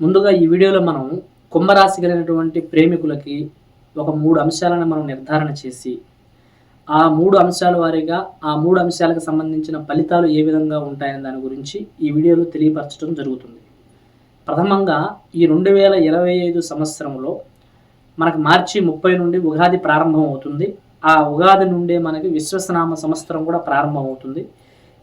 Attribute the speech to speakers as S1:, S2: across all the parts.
S1: ముందుగా ఈ వీడియోలో మనం కుంభరాశి కలిగినటువంటి ప్రేమికులకి ఒక మూడు అంశాలను మనం నిర్ధారణ చేసి ఆ మూడు అంశాల వారీగా ఆ మూడు అంశాలకు సంబంధించిన ఫలితాలు ఏ విధంగా ఉంటాయనే దాని గురించి ఈ వీడియోలో తెలియపరచడం జరుగుతుంది. ప్రథమంగా ఈ రెండు వేల ఇరవై ఐదు సంవత్సరంలో మనకు మార్చి ముప్పై నుండి ఉగాది ప్రారంభం అవుతుంది. ఆ ఉగాది నుండే మనకి విశ్వసనామ సంవత్సరం కూడా ప్రారంభం అవుతుంది.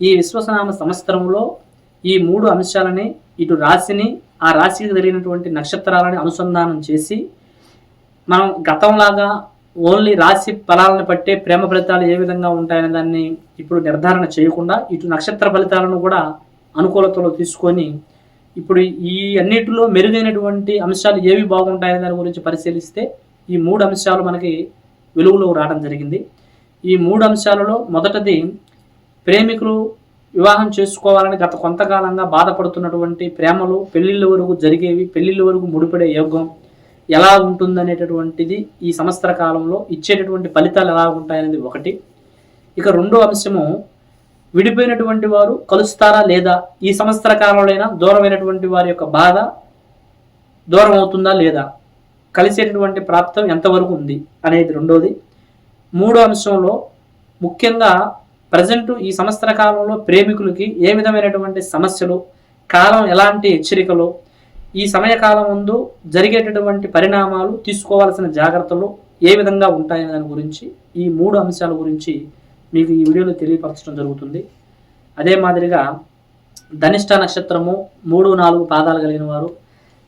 S1: ఈ విశ్వసనామ సంవత్సరంలో ఈ మూడు అంశాలని ఇటు రాశిని ఆ రాశికి జరిగినటువంటి నక్షత్రాలని అనుసంధానం చేసి మనం గతంలాగా ఓన్లీ రాశి ఫలాలను పట్టే ప్రేమ ఫలితాలు ఏ విధంగా ఉంటాయనే దాన్ని ఇప్పుడు నిర్ధారణ చేయకుండా ఇటు నక్షత్ర ఫలితాలను కూడా అనుకూలతలో తీసుకొని ఇప్పుడు ఈ అన్నిటిలో మెరుగైనటువంటి అంశాలు ఏవి బాగుంటాయనే దాని గురించి పరిశీలిస్తే ఈ మూడు అంశాలు మనకి వెలుగులో రావడం జరిగింది. ఈ మూడు అంశాలలో మొదటిది ప్రేమికులు వివాహం చేసుకోవాలని గత కొంతకాలంగా బాధపడుతున్నటువంటి ప్రేమలు పెళ్ళిళ్ళ వరకు జరిగేవి పెళ్ళిళ్ళ వరకు ముడిపడే యోగం ఎలా ఉంటుందనేటటువంటిది ఈ సంవత్సర కాలంలో ఇచ్చేటటువంటి ఫలితాలు ఎలా ఉంటాయనేది ఒకటి. ఇక రెండో అంశము విడిపోయినటువంటి వారు కలుస్తారా లేదా? ఈ సంవత్సర కాలంలో దూరమైనటువంటి వారి యొక్క బాధ దూరం అవుతుందా లేదా? కలిసేటటువంటి ప్రాప్తం ఎంతవరకు ఉంది అనేది రెండోది. మూడో అంశంలో ముఖ్యంగా ప్రజెంట్ ఈ సంవత్సర కాలంలో ప్రేమికులకి ఏ విధమైనటువంటి సమస్యలు కాలం ఎలాంటి హెచ్చరికలు ఈ సమయకాలం ముందు జరిగేటటువంటి పరిణామాలు తీసుకోవాల్సిన జాగ్రత్తలు ఏ విధంగా ఉంటాయనే దాని గురించి ఈ మూడు అంశాల గురించి మీకు ఈ వీడియోలో తెలియపరచడం జరుగుతుంది. అదే మాదిరిగా ధనిష్ట నక్షత్రము మూడు నాలుగు పాదాలు కలిగిన వారు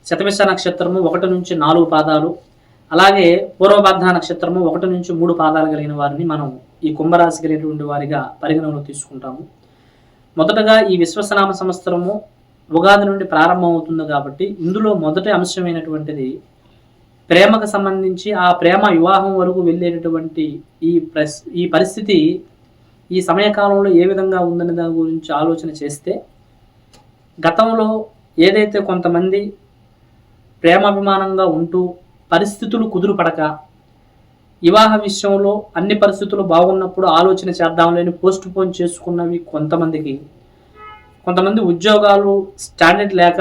S1: శతమిష నక్షత్రము ఒకటి నుంచి నాలుగు పాదాలు అలాగే పూర్వభద్ర నక్షత్రము ఒకటి నుంచి మూడు పాదాలు కలిగిన వారిని మనం ఈ కుంభరాశి కలిగినటువంటి వారిగా పరిగణనలో తీసుకుంటాము. మొదటగా ఈ విశ్వసనామ సంవత్సరము ఉగాది నుండి ప్రారంభమవుతుంది కాబట్టి ఇందులో మొదటి అంశమైనటువంటిది ప్రేమకు సంబంధించి ఆ ప్రేమ వివాహం వరకు వెళ్ళేటటువంటి ఈ ప్రస్ ఈ పరిస్థితి ఈ సమయకాలంలో ఏ విధంగా ఉందనే దాని గురించి ఆలోచన చేస్తే గతంలో ఏదైతే కొంతమంది ప్రేమాభిమానంగా ఉంటూ పరిస్థితులు కుదురుపడక వివాహ విషయంలో అన్ని పరిస్థితులు బాగున్నప్పుడు ఆలోచన చేద్దాంలేని పోస్ట్ పోన్ చేసుకున్నవి కొంతమందికి. కొంతమంది ఉద్యోగాలు స్టాండర్డ్ లేక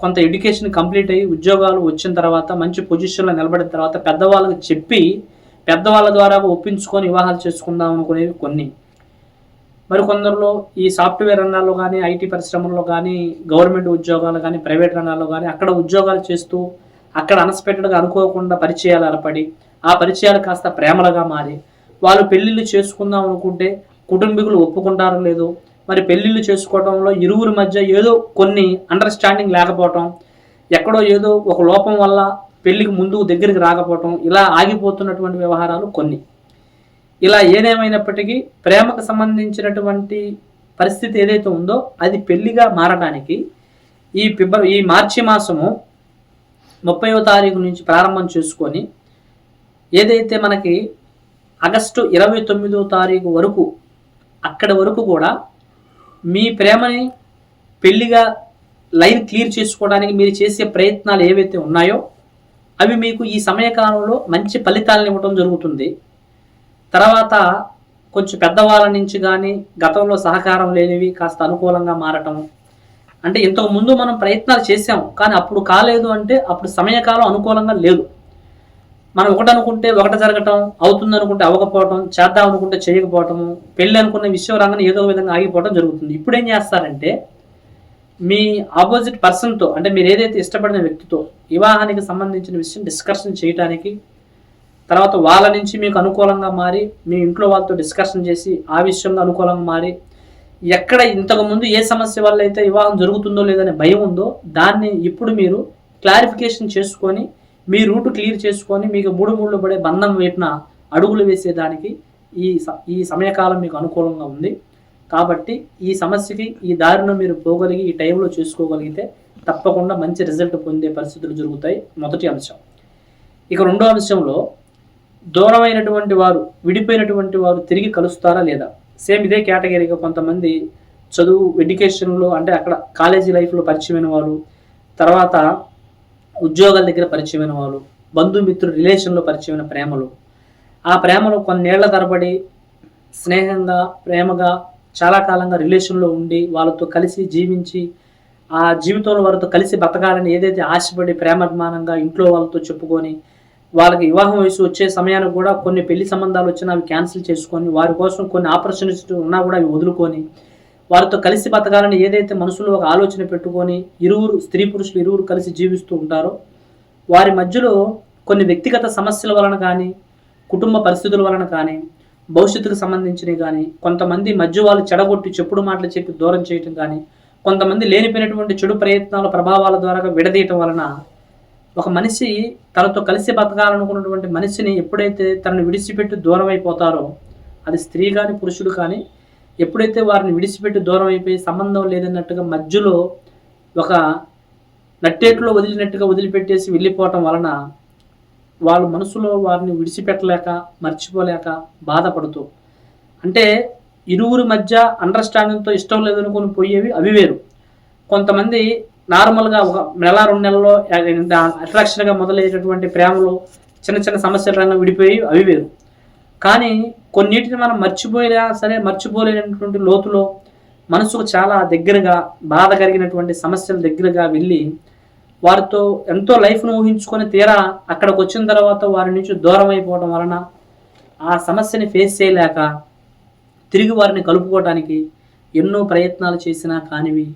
S1: కొంత ఎడ్యుకేషన్ కంప్లీట్ అయ్యి ఉద్యోగాలు వచ్చిన తర్వాత మంచి పొజిషన్లో నిలబడిన తర్వాత పెద్దవాళ్ళకి చెప్పి పెద్దవాళ్ళ ద్వారా ఒప్పించుకొని వివాహాలు చేసుకుందాం అనుకునేవి కొన్ని. మరి కొందరిలో ఈ సాఫ్ట్వేర్ రంగాల్లో కానీ ఐటీ పరిశ్రమల్లో కానీ గవర్నమెంట్ ఉద్యోగాలు కానీ ప్రైవేట్ రంగాల్లో కానీ అక్కడ ఉద్యోగాలు చేస్తూ అక్కడ అన్ఎక్స్పెక్టెడ్గా అనుకోకుండా పరిచయాలు ఏర్పడి ఆ పరిచయాలు కాస్త ప్రేమలుగా మారి వాళ్ళు పెళ్ళిళ్ళు చేసుకుందాం అనుకుంటే కుటుంబీకులు ఒప్పుకుంటారో లేదో మరి పెళ్ళిళ్ళు చేసుకోవడంలో ఇరువురి మధ్య ఏదో కొన్ని అండర్స్టాండింగ్ లేకపోవటం ఎక్కడో ఏదో ఒక లోపం వల్ల పెళ్ళికి ముందు దగ్గరికి రాకపోవటం ఇలా ఆగిపోతున్నటువంటి వ్యవహారాలు కొన్ని. ఇలా ఏదేమైనప్పటికీ ప్రేమకు సంబంధించినటువంటి పరిస్థితి ఏదైతే ఉందో అది పెళ్ళిగా మారడానికి ఈ ఫిబ్ర ఈ మార్చి మాసము ముప్పైవ తారీఖు నుంచి ప్రారంభం చేసుకొని ఏదైతే మనకి ఆగస్టు ఇరవై తొమ్మిదో తారీఖు వరకు అక్కడి వరకు కూడా మీ ప్రేమని పెళ్ళిగా లైన్ క్లియర్ చేసుకోవడానికి మీరు చేసే ప్రయత్నాలు ఏవైతే ఉన్నాయో అవి మీకు ఈ సమయకాలంలో మంచి ఫలితాలను ఇవ్వడం జరుగుతుంది. తర్వాత కొంచెం పెద్దవాళ్ళ నుంచి కానీ గతంలో సహకారం లేనివి కాస్త అనుకూలంగా మారటం. అంటే ఇంతకు ముందు మనం ప్రయత్నాలు చేసాం కానీ అప్పుడు కాలేదు అంటే అప్పుడు సమయకాలం అనుకూలంగా లేదు. మనం ఒకటి అనుకుంటే ఒకటి జరగటం అవుతుంది అనుకుంటే అవ్వకపోవటం చేద్దాం అనుకుంటే చేయకపోవటము పెళ్ళి అనుకున్న విషయం రాగానే ఏదో విధంగా ఆగిపోవడం జరుగుతుంది. ఇప్పుడు ఏం చేస్తారంటే మీ ఆపోజిట్ పర్సన్తో అంటే మీరు ఏదైతే ఇష్టపడిన వ్యక్తితో వివాహానికి సంబంధించిన విషయం డిస్కషన్ చేయడానికి తర్వాత వాళ్ళ నుంచి మీకు అనుకూలంగా మారి మీ ఇంట్లో వాళ్ళతో డిస్కషన్ చేసి ఆ విషయంలో అనుకూలంగా మారి ఎక్కడ ఇంతకుముందు ఏ సమస్య వల్ల అయితే వివాహం జరుగుతుందో లేదనే భయం ఉందో దాన్ని ఇప్పుడు మీరు క్లారిఫికేషన్ చేసుకొని మీ రూట్ క్లియర్ చేసుకొని మీకు మూడు మూడు పడే బంధం వైపున అడుగులు వేసేదానికి ఈ స- ఈ సమయకాలం మీకు అనుకూలంగా ఉంది. కాబట్టి ఈ సమస్యకి ఈ దారిలో మీరు పోగలిగి ఈ టైంలో చూసుకోగలిగితే తప్పకుండా మంచి రిజల్ట్ పొందే పరిస్థితులు జరుగుతాయి. మొదటి అంశం. ఇక రెండో అంశంలో దూరమైనటువంటి వారు విడిపోయినటువంటి వారు తిరిగి కలుస్తారా లేదా? సేమ్ ఇదే కేటగిరీగా కొంతమంది చదువు ఎడ్యుకేషన్లో అంటే అక్కడ కాలేజీ లైఫ్లో పరిచయమైన వాళ్ళు తర్వాత ఉద్యోగాల దగ్గర పరిచయమైన వాళ్ళు బంధుమిత్రులు రిలేషన్లో పరిచయమైన ప్రేమలు. ఆ ప్రేమలు కొన్నేళ్ళ తరబడి స్నేహంగా ప్రేమగా చాలా కాలంగా రిలేషన్లో ఉండి వాళ్ళతో కలిసి జీవించి ఆ జీవితంలో వారితో కలిసి బతకాలని ఏదైతే ఆశపడి ప్రేమాభిమానంగా ఇంట్లో వాళ్ళతో చెప్పుకొని వాళ్ళకి వివాహం వయసు వచ్చే సమయానికి కూడా కొన్ని పెళ్ళి సంబంధాలు వచ్చినా అవి క్యాన్సిల్ చేసుకొని వారి కోసం కొన్ని ఆపర్చునిటీస్ ఉన్నా కూడా అవి వదులుకొని వారితో కలిసి బతకాలని ఏదైతే మనసులో ఒక ఆలోచన పెట్టుకొని ఇరువురు స్త్రీ పురుషులు ఇరువురు కలిసి జీవిస్తూ ఉంటారో వారి మధ్యలో కొన్ని వ్యక్తిగత సమస్యల వలన కానీ కుటుంబ పరిస్థితుల వలన కానీ భవిష్యత్తుకు సంబంధించినవి కానీ కొంతమంది మధ్య వాళ్ళు చెడగొట్టి చెప్పుడు మాటలు చెప్పి దూరం చేయటం కానీ కొంతమంది లేనిపోయినటువంటి చెడు ప్రయత్నాల ప్రభావాల ద్వారా విడదీయటం వలన ఒక మనిషి తనతో కలిసి బతకాలనుకున్నటువంటి మనిషిని ఎప్పుడైతే తనను విడిచిపెట్టి దూరం అయిపోతారో అది స్త్రీ కానీ పురుషుడు కానీ ఎప్పుడైతే వారిని విడిచిపెట్టి దూరం అయిపోయి సంబంధం లేదన్నట్టుగా మధ్యలో ఒక నట్టేట్లో వదిలినట్టుగా వదిలిపెట్టేసి వెళ్ళిపోవటం వలన వాళ్ళు మనసులో వారిని విడిచిపెట్టలేక మర్చిపోలేక బాధపడుతూ. అంటే ఇరువురి మధ్య అండర్స్టాండింగ్తో ఇష్టం లేదనుకుని పోయేవి అవి వేరు. కొంతమంది నార్మల్గా ఒక నెల రెండు నెలల్లో అట్రాక్షన్గా మొదలయ్యేటటువంటి ప్రేమలు చిన్న చిన్న సమస్యల రంగం విడిపోయి అవి వేరు. కానీ కొన్నిటిని మనం మర్చిపోయినా సరే మర్చిపోలేనటువంటి లోతులో మనసుకు చాలా దగ్గరగా బాధ కలిగినటువంటి సమస్యల దగ్గరగా వెళ్ళి వారితో ఎంతో లైఫ్ను ఊహించుకొని తీరా అక్కడికి వచ్చిన తర్వాత వారి నుంచి దూరం అయిపోవడం వలన ఆ సమస్యని ఫేస్ చేయలేక తిరిగి వారిని కలుపుకోవడానికి ఎన్నో ప్రయత్నాలు చేసినా కానివి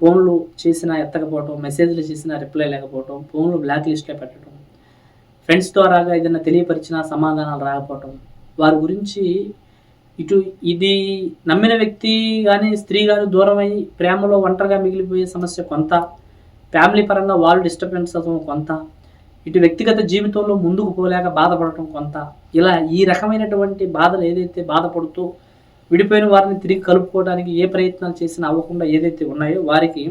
S1: ఫోన్లు చేసినా ఎత్తకపోవటం మెసేజ్లు చేసినా రిప్లై లేకపోవటం ఫోన్లు బ్లాక్ లిస్ట్లో పెట్టడం ఫ్రెండ్స్ ద్వారాగా ఏదైనా తెలియపరిచినా సమాధానాలు రాకపోవటం వారి గురించి ఇటు ఇది నమ్మిన వ్యక్తి కానీ స్త్రీ కానీ దూరమై ప్రేమలో ఒంటరిగా మిగిలిపోయే సమస్య కొంత. ఫ్యామిలీ పరంగా వాళ్ళు డిస్టర్బెన్స్ అవ్వడం కొంత. ఇటు వ్యక్తిగత జీవితంలో ముందుకు పోలేక బాధపడటం కొంత. ఇలా ఈ రకమైనటువంటి బాధలు ఏదైతే బాధపడుతూ విడిపోయిన వారిని తిరిగి కలుపుకోవడానికి ఏ ప్రయత్నాలు చేసినా అవ్వకుండా ఏదైతే ఉన్నాయో వారికి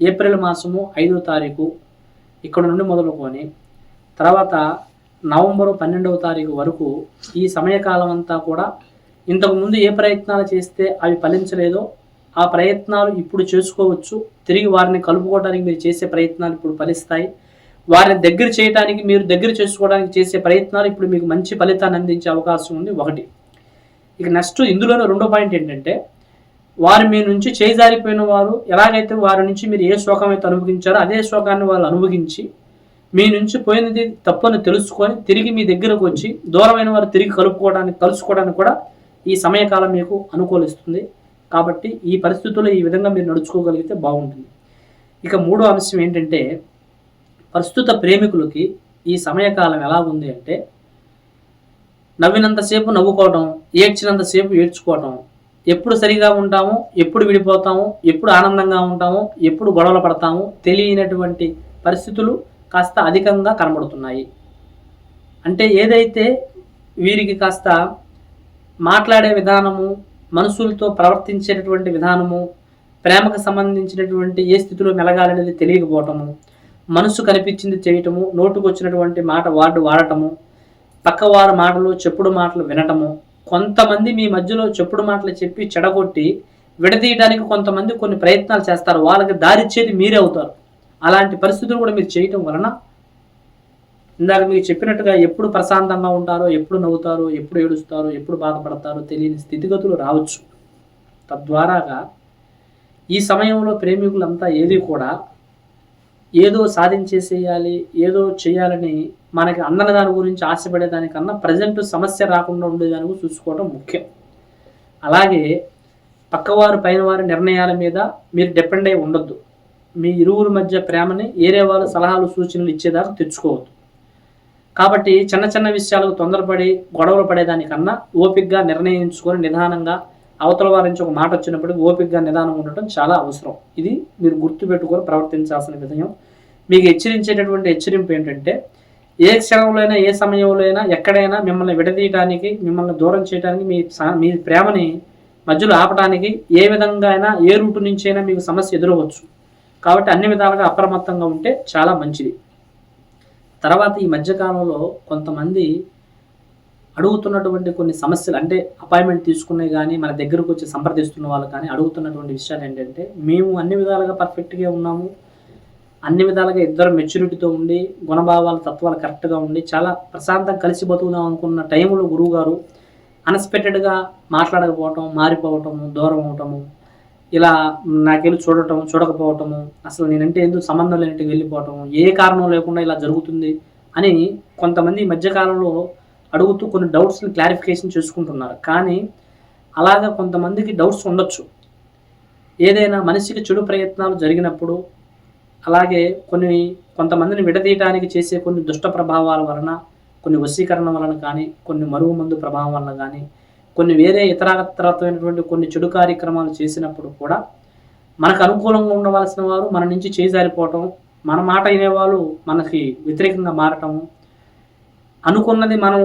S1: ఏప్రిల్ మాసము ఐదో తారీఖు ఇక్కడ నుండి మొదలుకొని తర్వాత నవంబరు పన్నెండవ తారీఖు వరకు ఈ సమయకాలం అంతా కూడా ఇంతకుముందు ఏ ప్రయత్నాలు చేస్తే అవి ఫలించలేదో ఆ ప్రయత్నాలు ఇప్పుడు చేసుకోవచ్చు. తిరిగి వారిని కలుపుకోవడానికి మీరు చేసే ప్రయత్నాలు ఇప్పుడు ఫలిస్తాయి. వారిని దగ్గర చేయడానికి మీరు దగ్గర చేసుకోవడానికి చేసే ప్రయత్నాలు ఇప్పుడు మీకు మంచి ఫలితాన్ని అందించే అవకాశం ఉంది. ఒకటి. ఇక నెక్స్ట్ ఇందులోనే రెండో పాయింట్ ఏంటంటే వారు మీ నుంచి చేజారిపోయిన వారు ఎలాగైతే వారి నుంచి మీరు ఏ శోకం అయితే అనుభవించారో అదే శోకాన్ని వాళ్ళు అనుభవించి మీ నుంచి పోయినది తప్పని తెలుసుకొని తిరిగి మీ దగ్గరకు వచ్చి దూరమైన వారు తిరిగి కలుపుకోవడానికి కలుసుకోవడానికి కూడా ఈ సమయకాలం మీకు అనుకూలిస్తుంది. కాబట్టి ఈ పరిస్థితుల్లో ఈ విధంగా మీరు నడుచుకోగలిగితే బాగుంటుంది. ఇక మూడో అంశం ఏంటంటే ప్రస్తుత ప్రేమికులకి ఈ సమయకాలం ఎలా ఉంది అంటే నవ్వినంతసేపు నవ్వుకోవటం ఏడ్చినంతసేపు ఏడ్చుకోవటం ఎప్పుడు సరిగా ఉంటాము ఎప్పుడు విడిపోతాము ఎప్పుడు ఆనందంగా ఉంటాము ఎప్పుడు గొడవలు పడతాము తెలియనటువంటి పరిస్థితులు కాస్త అధికంగా కనబడుతున్నాయి. అంటే ఏదైతే వీరికి కాస్త మాట్లాడే విధానము మనుషులతో ప్రవర్తించేటటువంటి విధానము ప్రేమకు సంబంధించినటువంటి ఏ స్థితిలో మెలగాలనేది తెలియకపోవటము మనసు కనిపించింది చేయటము నోటుకు వచ్చినటువంటి మాట వార్డు వాడటము పక్కవారి మాటలు చెప్పుడు మాటలు వినటము కొంతమంది మీ మధ్యలో చెప్పుడు మాటలు చెప్పి చెడగొట్టి విడదీయడానికి కొంతమంది కొన్ని ప్రయత్నాలు చేస్తారు. వాళ్ళకి దారిచ్చేది మీరే అవుతారు. అలాంటి పరిస్థితులు కూడా మీరు చేయటం వలన ఇందాక మీకు చెప్పినట్టుగా ఎప్పుడు ప్రశాంతంగా ఉంటారో ఎప్పుడు నవ్వుతారో ఎప్పుడు ఏడుస్తారో ఎప్పుడు బాధపడతారో తెలియని స్థితిగతులు రావచ్చు. తద్వారాగా ఈ సమయంలో ప్రేమికులంతా ఏది కూడా ఏదో సాధించేసేయాలి ఏదో చేయాలని మనకి అందని దాని గురించి ఆశపడే దానికన్నా ప్రజెంట్ సమస్య రాకుండా ఉండేదానికి చూసుకోవడం ముఖ్యం. అలాగే పక్కవారు పైన వారి నిర్ణయాల మీద మీరు డిపెండ్ అయి ఉండొద్దు. మీ ఇరువురి మధ్య ప్రేమని ఏరే వాళ్ళు సలహాలు సూచనలు ఇచ్చేదాకా తెచ్చుకోవద్దు. కాబట్టి చిన్న చిన్న విషయాలకు తొందరపడి గొడవలు పడేదానికన్నా ఓపికగా నిర్ణయించుకొని నిదానంగా అవతల వారి నుంచి ఒక మాట వచ్చినప్పటికీ ఓపికగా నిదానం ఉండటం చాలా అవసరం. ఇది మీరు గుర్తుపెట్టుకొని ప్రవర్తించాల్సిన విధయం మీకు హెచ్చరించేటటువంటి హెచ్చరింపు ఏంటంటే ఏ క్షణంలోనైనా అయినా ఏ సమయంలో అయినా ఎక్కడైనా మిమ్మల్ని విడదీయడానికి మిమ్మల్ని దూరం చేయడానికి మీ సా- మీ ప్రేమని మధ్యలో ఆపడానికి ఏ విధంగా అయినా ఏ రూటు నుంచి అయినా మీకు సమస్య ఎదురవచ్చు. కాబట్టి అన్ని విధాలుగా అప్రమత్తంగా ఉంటే చాలా మంచిది. తర్వాత ఈ మధ్యకాలంలో కొంతమంది అడుగుతున్నటువంటి కొన్ని సమస్యలు అంటే అపాయింట్మెంట్ తీసుకునే కానీ మన దగ్గరకు వచ్చి సంప్రదిస్తున్న వాళ్ళు కానీ అడుగుతున్నటువంటి విషయాలు ఏంటంటే మేము అన్ని విధాలుగా పర్ఫెక్ట్గా ఉన్నాము. అన్ని విధాలుగా ఇద్దరు మెచ్యూరిటీతో ఉండి గుణభావాలు తత్వాలు కరెక్ట్గా ఉండి చాలా ప్రశాంతంగా కలిసి బతుకుదాం అనుకున్న టైంలో గురువు గారు అన్ఎక్స్పెక్టెడ్గా మాట్లాడకపోవటం మారిపోవటము దూరం అవటము ఇలా నాకెళ్ళి చూడటం చూడకపోవటము అసలు నేనంటే ఎందుకు సంబంధం లేనట్టు వెళ్ళిపోవటం ఏ కారణం లేకుండా ఇలా జరుగుతుంది అని కొంతమంది ఈ మధ్యకాలంలో అడుగుతూ కొన్ని డౌట్స్ని క్లారిఫికేషన్ చేసుకుంటున్నారు. కానీ అలాగా కొంతమందికి డౌట్స్ ఉండొచ్చు. ఏదైనా మనిషికి చెడు ప్రయత్నాలు జరిగినప్పుడు అలాగే కొన్ని కొంతమందిని విడదీయడానికి చేసే కొన్ని దుష్ట ప్రభావాల వలన కొన్ని వశీకరణ వలన కానీ కొన్ని మరుగు మందు ప్రభావం వలన కానీ కొన్ని వేరే ఇతరత్రమైనటువంటి కొన్ని చెడు కార్యక్రమాలు చేసినప్పుడు కూడా మనకు అనుకూలంగా ఉండవలసిన వారు మన నుంచి చేజారిపోవటం మన మాట వినేవాళ్ళు మనకి వ్యతిరేకంగా మారటము అనుకున్నది మనం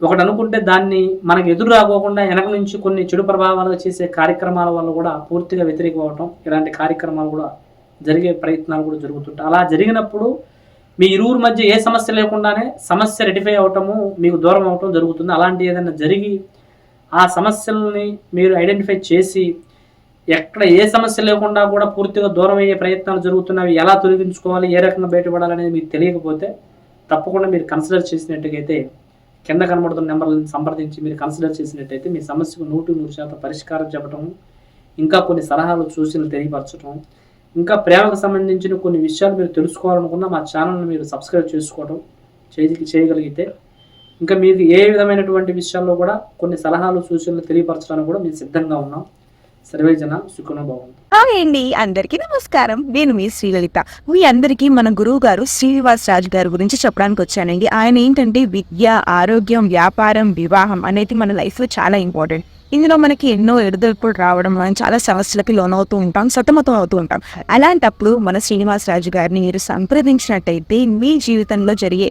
S1: ఒకటి అనుకుంటే దాన్ని మనకు ఎదురు రాకోకుండా వెనక నుంచి కొన్ని చెడు ప్రభావాలు చేసే కార్యక్రమాల వల్ల కూడా పూర్తిగా వ్యతిరేకమవటం. ఇలాంటి కార్యక్రమాలు కూడా జరిగే ప్రయత్నాలు కూడా జరుగుతుంటాయి. అలా జరిగినప్పుడు మీ ఇరువురు మధ్య ఏ సమస్య లేకుండానే సమస్య రెటిఫై అవటము మీకు దూరం అవటం జరుగుతుంది. అలాంటి ఏదైనా జరిగి ఆ సమస్యల్ని మీరు ఐడెంటిఫై చేసి ఎక్కడ ఏ సమస్య లేకుండా కూడా పూర్తిగా దూరం అయ్యే ప్రయత్నాలు జరుగుతున్నవి ఎలా తొలగించుకోవాలి ఏ రకంగా బయటపడాలనేది మీకు తెలియకపోతే తప్పకుండా మీరు కన్సిడర్ చేసినట్టుగైతే కింద కనబడుతున్న నెంబర్లను సంప్రదించి మీరు కన్సిడర్ చేసినట్టయితే మీ సమస్యకు నూటి నూరు శాతం పరిష్కారం చెప్పడం ఇంకా కొన్ని సలహాలు సూచనలు తెలియపరచడం ఇంకా ప్రేమకు సంబంధించిన కొన్ని విషయాలు మీరు తెలుసుకోవాలనుకున్న మా ఛానల్ని మీరు సబ్స్క్రైబ్ చేసుకోవడం చేయగలిగితే ఇంకా మీకు ఏ విధమైనటువంటి విషయాల్లో కూడా కొన్ని సలహాలు సూచనలు తెలియపరచడానికి కూడా మేము సిద్ధంగా ఉన్నాం. సర్వేజన
S2: హాయ్ అండి అందరికీ నమస్కారం. నేను మీ శ్రీలలిత. మీ అందరికీ మన గురువు గారు శ్రీనివాస్ రాజు గారి గురించి చెప్పడానికి వచ్చానండి. ఆయన ఏంటంటే విద్య ఆరోగ్యం వ్యాపారం వివాహం అనేది మన లైఫ్లో చాలా ఇంపార్టెంట్. ఇందులో మనకి ఎన్నో ఎడుదొడుపులు రావడం మనం చాలా సమస్యలకి లోనవుతూ ఉంటాం సతమతం అవుతూ ఉంటాం. అలాంటప్పుడు మన శ్రీనివాస్ రాజు గారిని మీరు సంప్రదించినట్టయితే మీ జీవితంలో జరిగే